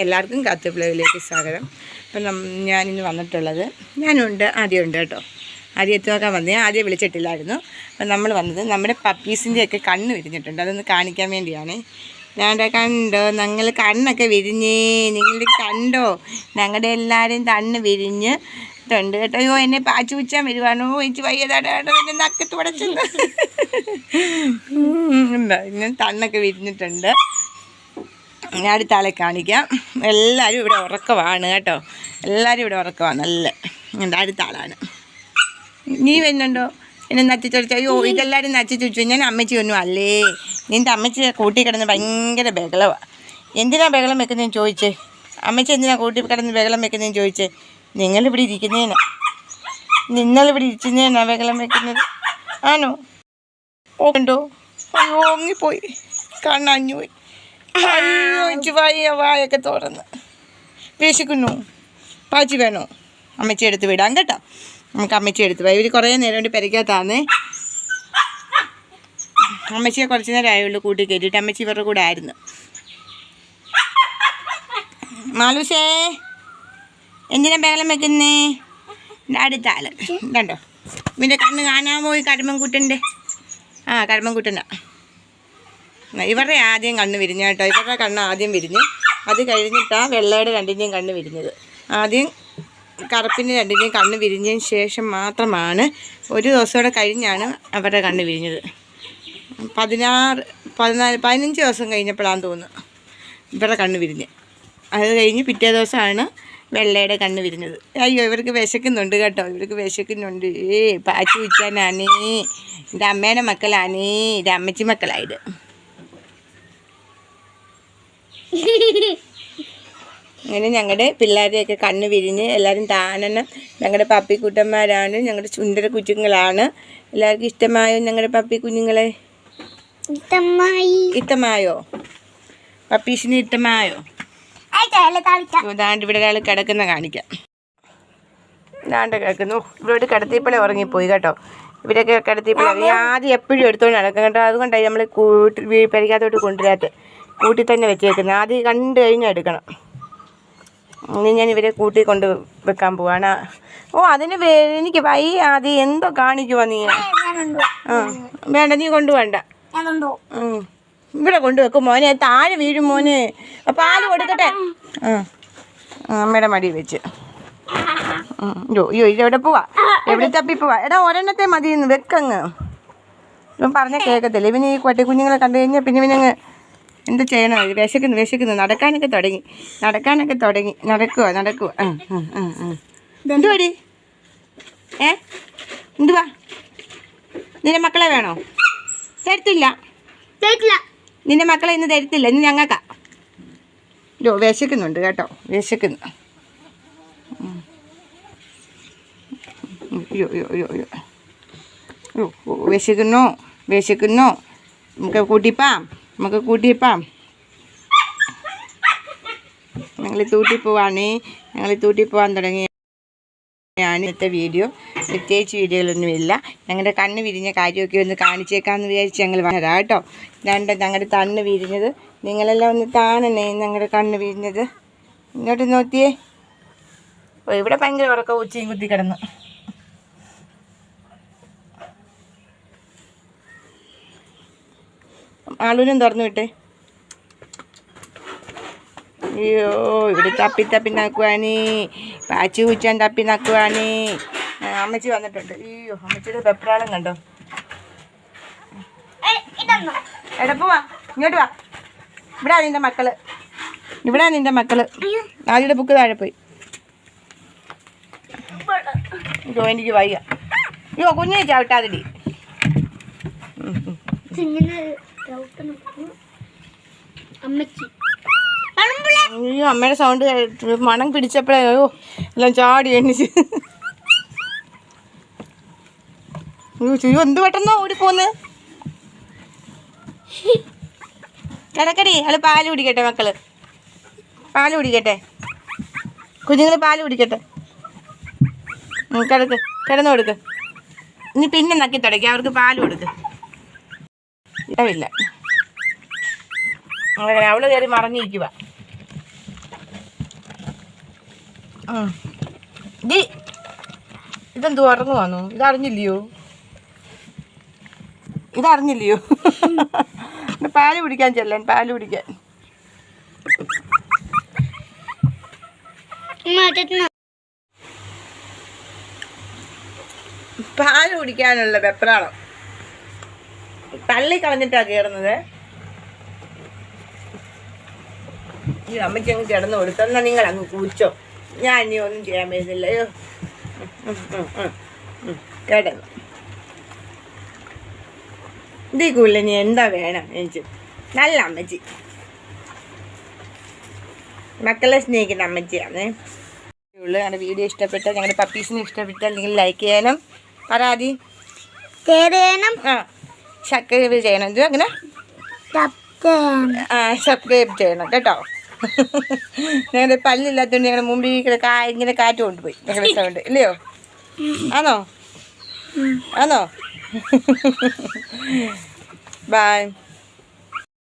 എല്ലാവർക്കും കാത്തുപ്ലവിലേക്ക് സ്വാഗതം അപ്പം ഞാനിന്ന് വന്നിട്ടുള്ളത് ഞാനുണ്ട് ആദ്യമുണ്ട് കേട്ടോ ആദ്യം നോക്കാൻ ഞാൻ ആദ്യം വിളിച്ചിട്ടില്ലായിരുന്നു അപ്പം നമ്മൾ വന്നത് നമ്മുടെ പപ്പീസിന്റെയൊക്കെ കണ്ണ് വിരിഞ്ഞിട്ടുണ്ട് അതൊന്ന് കാണിക്കാൻ വേണ്ടിയാണ് ഞാന്റെ കണ്ടോ ഞങ്ങൾ കണ്ണൊക്കെ വിരിഞ്ഞേ നിങ്ങൾ കണ്ടോ ഞങ്ങളുടെ എല്ലാവരും കണ്ണ് വിരിഞ്ഞ് ണ്ട് കേട്ടോ അയ്യോ എന്നെ പാച്ചു വെച്ചാൽ വരുവാണോ എനിക്ക് വയ്യതാടോ എന്നെ നക്കി തുടച്ചത് ഇന്ന് തണ്ണൊക്കെ വിരിഞ്ഞിട്ടുണ്ട് ഞാൻ ആളെ കാണിക്കാം എല്ലാവരും ഇവിടെ ഉറക്കമാണ് കേട്ടോ എല്ലാവരും ഇവിടെ ഉറക്കമാണ് നല്ല എന്റെ അടുത്ത നീ വരുന്നുണ്ടോ എന്നെ നച്ചിച്ചടിച്ച അയ്യോ ഇതെല്ലാവരും നച്ചിച്ചൊടിച്ചു ഞാൻ അമ്മച്ചി ഒന്നും അല്ലേ നിന്റെ അമ്മച്ചി കൂട്ടി കിടന്ന് ഭയങ്കര ബഹളമാണ് എന്തിനാ ബഹളം വെക്കുന്നതെന്ന് ചോദിച്ചേ അമ്മച്ചി എന്തിനാ കൂട്ടി കിടന്ന് ബഹളം വെക്കുന്നതെന്ന് ചോദിച്ചേ നിങ്ങളിവിടെ ഇരിക്കുന്നതിനാ നിങ്ങളിവിടെ ഇരിക്കുന്നതിനാ ബഹളം വെക്കുന്നത് ആണോ ഓണ്ടോ അയ്യോ ഓങ്ങിപ്പോയി കണ്ണഞ്ഞു പോയി അയ്യോ ഇച്ച് വായ തുറന്ന്. വിശക്കുന്നു പാച്ചി വേണോ? അമ്മച്ചി എടുത്ത് വിടാം കേട്ടോ. നമുക്ക് അമ്മച്ചി എടുത്ത് പോയി ഇവർ കുറേ നേരം കൊണ്ട് പെരയ്ക്കകത്താന്നേ. അമ്മച്ചിയെ കുറച്ച് നേരം ആയുള്ളൂ കൂട്ടി കയറ്റിയിട്ട്. അമ്മച്ചി ഇവരുടെ കൂടെ ആയിരുന്നു. മാലൂസേ എന്തിനാ ബഹളം വെക്കുന്നേ? അടുത്ത കണ്ടോ? ഇവന്റെ കണ്ണ് കാണാൻ പോയി കരുമ്പൻകുട്ടന്റെ ആ കരുമ്പൻകുട്ടനാ ഇവരുടെ ആദ്യം കണ്ണ് വിരിഞ്ഞ കേട്ടോ. ഇവരുടെ കണ്ണ് ആദ്യം വിരിഞ്ഞ്. അത് കഴിഞ്ഞിട്ടാണ് വെള്ളയുടെ രണ്ടിന്റെയും കണ്ണ് വിരിഞ്ഞത്. ആദ്യം കറുപ്പിന്റെ രണ്ടിന്റെയും കണ്ണ് വിരിഞ്ഞതിന് ശേഷം മാത്രമാണ് ഒരു ദിവസം കഴിഞ്ഞാണ് അവരുടെ കണ്ണ് വിരിഞ്ഞത്. പതിനാറ് പതിനാല് പതിനഞ്ച് ദിവസം കഴിഞ്ഞപ്പോഴാന്ന് തോന്നുന്നു ഇവരുടെ കണ്ണ് വിരിഞ്ഞ്. അത് കഴിഞ്ഞ് പിറ്റേ ദിവസമാണ് വെള്ളയുടെ കണ്ണ് വിരിഞ്ഞത്. അയ്യോ ഇവർക്ക് വിശക്കുന്നുണ്ട് കേട്ടോ. ഇവർക്ക് വിശക്കുന്നുണ്ട്. ഏ പാച്ചു വിറ്റാനാണേ എന്റെ അമ്മേന്റെ മക്കളാണേ. എന്റെ അമ്മച്ചി മക്കളായത് അങ്ങനെ ഞങ്ങളുടെ പിള്ളേരെയൊക്കെ കണ്ണ് വിരിഞ്ഞ് എല്ലാവരും താനനം ഞങ്ങളുടെ പപ്പി കുട്ടന്മാരാണ് ഞങ്ങളുടെ സുന്ദര കുഞ്ഞുങ്ങളാണ്. എല്ലാവർക്കും ഇഷ്ടമായോ ഞങ്ങളുടെ പപ്പി കുഞ്ഞുങ്ങളെ? ഇഷ്ടമായി. പപ്പീസിന് ഇഷ്ടമായോ? ഇതാണ്ട് ഇവിടെ ഒരാൾ കിടക്കുന്ന കാണിക്കാം. ഇതാണ്ട് കിടക്കുന്നു. ഇവിടെ കിടത്തിയപ്പോഴേ ഉറങ്ങിപ്പോയി കേട്ടോ. ഇവരൊക്കെ കിടത്തിയപ്പോഴേ ഈ ആദ്യം എപ്പോഴും എടുത്തോണ്ട് നടക്കും കേട്ടോ. അതുകൊണ്ടായി നമ്മൾ കൂട്ടി പരിക്കാത്തോട്ട് കൊണ്ടുവരാത്ത. കൂട്ടി തന്നെ വെച്ചേക്കുന്നത്. ആദ്യം കണ്ടു കഴിഞ്ഞാൽ എടുക്കണം. ഇനി ഞാൻ ഇവരെ കൂട്ടി കൊണ്ട് വെക്കാൻ പോവാണ്. ഓ അതിന് വേ- എനിക്ക് വയ്യ ആദ്യം എന്തോ കാണിക്കുവാ നീ. ആ വേണ്ട നീ കൊണ്ടുവേണ്ട. ഇവിടെ കൊണ്ടുവെക്കും മോനെ. താഴെ വീഴും മോനെ. ആ, പാൽ കൊടുക്കട്ടെ. ആ അമ്മയുടെ മടി വെച്ച്. അയ്യോ അയ്യോ ഇതെവിടെ പോവാ? എവിടെ തപ്പി പോവാ? എടാ ഒരെണ്ണത്തെ മതി വെക്കങ്ങ്. ഇവൻ പറഞ്ഞ കേൾക്കത്തില്ല ഇവന് ഈ കുട്ടി കുഞ്ഞുങ്ങളെ കണ്ടു കഴിഞ്ഞാൽ പിന്നെ ഇവനങ്ങ് എന്ത് ചെയ്യണോ? വിശക്കുന്നു വിശക്കുന്നു. നടക്കാനൊക്കെ തുടങ്ങി. നടക്കാനൊക്കെ തുടങ്ങി. നടക്കുക നടക്കുക ആ ആ ആ എന്തുവാടി ഏ? എന്തുവാ നിന്റെ മക്കളെ വേണോ? തരത്തില്ല. നിന്റെ മക്കളെ ഇന്ന് തരത്തില്ല. ഇന്ന് ഞങ്ങൾക്കാ. ഡോ വിശക്കുന്നുണ്ട് കേട്ടോ. വിശക്കുന്നു. ഉം. ഉം. യോ യോ യോ യോ യോ ഓ, വിശക്കുന്നു വിശക്കുന്നു. നമുക്ക് കൂട്ടിപ്പാം. നമുക്ക് കൂട്ടിപ്പാം ഞങ്ങൾ തൂട്ടി പോവാണ് ഞങ്ങൾ തൂട്ടി പോവാൻ തുടങ്ങി. ഞാൻ ഇന്നത്തെ വീഡിയോ. പ്രത്യേകിച്ച് വീഡിയോകളൊന്നുമില്ല ഞങ്ങളുടെ കണ്ണ് വിരിഞ്ഞ കാര്യമൊക്കെ ഒന്ന് കാണിച്ചേക്കാമെന്ന് വിചാരിച്ച് ഞങ്ങൾ വരാം കേട്ടോ. രണ്ട് ഞങ്ങളുടെ കണ്ണ് വിരിഞ്ഞത്. നിങ്ങളെല്ലാം ഒന്ന് കാണണേ ഞങ്ങളുടെ കണ്ണ് വിരിഞ്ഞത്? ഇങ്ങോട്ട് നോക്കിയേ. ഇവിടെ ഭയങ്കര ഉറക്കം ഉച്ചയും കുത്തി കിടന്നു. ആളൂരും തുറന്നു വിട്ടെ. അയ്യോ ഇവിടെ തപ്പി തപ്പി നക്കുവാണേ പാച്ചു കുച്ചാൻ തപ്പി നക്കുവാണേ അമ്മച്ചി വന്നിട്ടുണ്ട്. അയ്യോ അമ്മച്ചിയുടെ പെപ്രാളം കണ്ടോ? ഇതൊന്നോ എടാ പോവാ. ഇങ്ങോട്ട് വാ. ഇവിടെ നിന്റെ മക്കൾ. ഇവിടെ നിന്റെ മക്കൾ. ആദ്യയുടെ ബുക്ക് താഴെ പോയി. എനിക്ക് വയ്യ. അയ്യോ കുഞ്ഞെ ചവിട്ടാതിടി. അയ്യോ അമ്മയുടെ സൗണ്ട് മണം പിടിച്ചപ്പോഴേ അയ്യോ എല്ലാം ചാടി എണ്ണിച്ച് അയ്യോ അയ്യോ എന്ത് പെട്ടെന്നോ ഓടിപ്പോന്ന് കിടക്കടി അത് പാൽ കുടിക്കട്ടെ മക്കൾ. പാൽ കുടിക്കട്ടെ. കുഞ്ഞുങ്ങൾ പാൽ കുടിക്കട്ടെ. കിടക്ക് കിടന്നു കൊടുക്ക്. ഇനി പിന്നെ നക്കി തുടക്കി അവർക്ക് പാൽ കൊടുക്ക്. ഇടമില്ല അങ്ങനെ അവൾ കയറി മറഞ്ഞിരിക്കുക ഇതെന്തു ഡി വന്നു? ഇതറിഞ്ഞില്ലയോ? ഇതറിഞ്ഞില്ലയോ? ഇത് പാൽ പിടിക്കാൻ ചെല്ലാൻ പാൽ പിടിക്കാൻ പാൽ കുടിക്കാനുള്ള വെപ്രാളം. തള്ളി കളഞ്ഞിട്ടാ കയറുന്നത് ഈ അമ്മയ്ക്ക് അങ്ങ് കിടന്നു കൊടുത്തു. നിങ്ങൾ അങ്ങ് കൂച്ചോ ഞാൻ ഇനി ഒന്നും ചെയ്യാൻ പറ്റുന്നില്ല അയ്യോ. കിടന്നു. ഇതേ കൂല്ല നീ എന്താ വേണം എനിക്ക്? നല്ല അമ്മച്ചി. മക്കളെ സ്നേഹിക്കുന്ന അമ്മച്ചിയാണ്. ഉള്ളു ഞങ്ങളുടെ വീഡിയോ ഇഷ്ടപ്പെട്ടാൽ ഞങ്ങളുടെ പപ്പീസിനെ ഇഷ്ടപ്പെട്ടാൽ നിങ്ങൾ ലൈക്ക് ചെയ്യാനും പരാതി ആ. സബ്സ്ക്രൈബ് ചെയ്യണം. ഇത് അങ്ങനെ ആ സബ്സ്ക്രൈബ് ചെയ്യണം കേട്ടോ. ഞങ്ങളുടെ പല്ലില്ലാത്തതുകൊണ്ട് ഞങ്ങളുടെ മുമ്പിൽ ഇങ്ങനെ കാ ഇങ്ങനെ കാറ്റ് കൊണ്ടുപോയി. ഞങ്ങളുടെ സൗണ്ട് ഇല്ലയോ? ആണോ? ആണോ? ബൈ